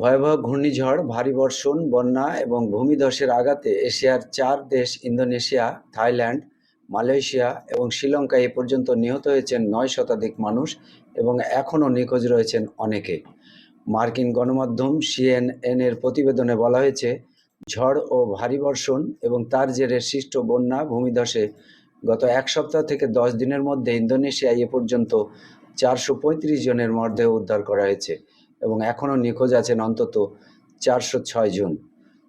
ভয়াবহ ঘূর্ণিঝড়, ভারী বর্ষণ, বন্যা এবং ভূমিধসের আঘাতে এশিয়ার চার দেশ ইন্দোনেশিয়া, থাইল্যান্ড, মালয়েশিয়া এবং শ্রীলঙ্কা এ পর্যন্ত নিহত হয়েছেন নয় শতাধিক মানুষ এবং এখনও নিখোঁজ রয়েছেন অনেকে। মার্কিন গণমাধ্যম সিএনএন এর প্রতিবেদনে বলা হয়েছে, ঝড় ও ভারী বর্ষণ এবং তার জেরে সৃষ্ট বন্যা, ভূমিধসে গত এক সপ্তাহ থেকে দশ দিনের মধ্যে ইন্দোনেশিয়ায় এ পর্যন্ত চারশো পঁয়ত্রিশ জনের মরদেহ উদ্ধার করা হয়েছে। এবং এখনও নিখোঁজ আছেন অন্তত চারশো ছয় জন।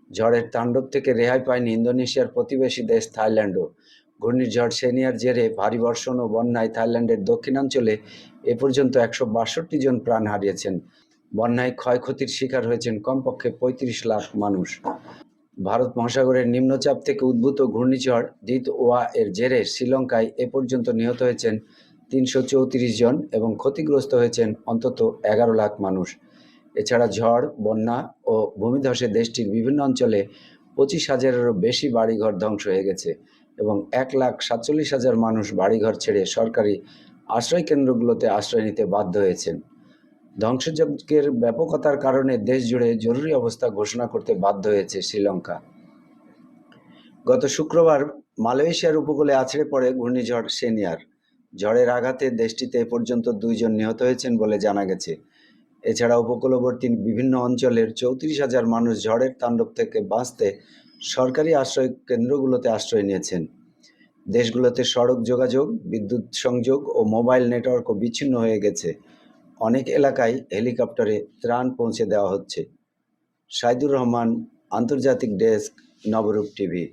ঝড়ের তাণ্ডব থেকে রেহাই পায়নি ইন্দোনেশিয়ার প্রতিবেশী দেশ থাইল্যান্ডও। ঘূর্ণিঝড় সেনিয়ার জেরে ভারী বর্ষণ ও বন্যায় থাইল্যান্ডের দক্ষিণাঞ্চলে এ পর্যন্ত একশো বাষট্টি জন প্রাণ হারিয়েছেন। বন্যায় ক্ষয়ক্ষতির শিকার হয়েছেন কমপক্ষে পঁয়ত্রিশ লাখ মানুষ। ভারত মহাসাগরের নিম্নচাপ থেকে উদ্ভূত ঘূর্ণিঝড় দিত ওয়া এর জেরে শ্রীলঙ্কায় এ পর্যন্ত নিহত হয়েছেন তিনশো চৌত্রিশ জন এবং ক্ষতিগ্রস্ত হয়েছেন অন্তত এগারো লাখ মানুষ। এছাড়া ঝড়, বন্যা ও ভূমিধসে দেশটির বিভিন্ন অঞ্চলে পঁচিশ হাজারেরও বেশি বাড়িঘর ধ্বংস হয়ে গেছে এবং এক লাখ সাতচল্লিশ হাজার মানুষ বাড়িঘর ছেড়ে সরকারি আশ্রয় কেন্দ্রগুলোতে আশ্রয় নিতে বাধ্য হয়েছেন। ধ্বংসযজ্ঞের ব্যাপকতার কারণে দেশ জুড়ে জরুরি অবস্থা ঘোষণা করতে বাধ্য হয়েছে শ্রীলঙ্কা। গত শুক্রবার মালয়েশিয়ার উপকূলে আছড়ে পড়ে ঘূর্ণিঝড় সেনিয়ার। ঝড়ের আঘাতে দেশটিতে এ পর্যন্ত দুইজন নিহত হয়েছেন বলে জানা গেছে। এছাড়া উপকূলবর্তী বিভিন্ন অঞ্চলের চৌত্রিশ হাজার মানুষ ঝড়ের তাণ্ডব থেকে বাঁচতে সরকারি আশ্রয় কেন্দ্রগুলোতে আশ্রয় নিয়েছেন। দেশগুলোতে সড়ক যোগাযোগ, বিদ্যুৎ সংযোগ ও মোবাইল নেটওয়ার্কও বিচ্ছিন্ন হয়ে গেছে। অনেক এলাকায় হেলিকপ্টারে ত্রাণ পৌঁছে দেওয়া হচ্ছে। সাইদুর রহমান, আন্তর্জাতিক ডেস্ক, নবরূপ টিভি।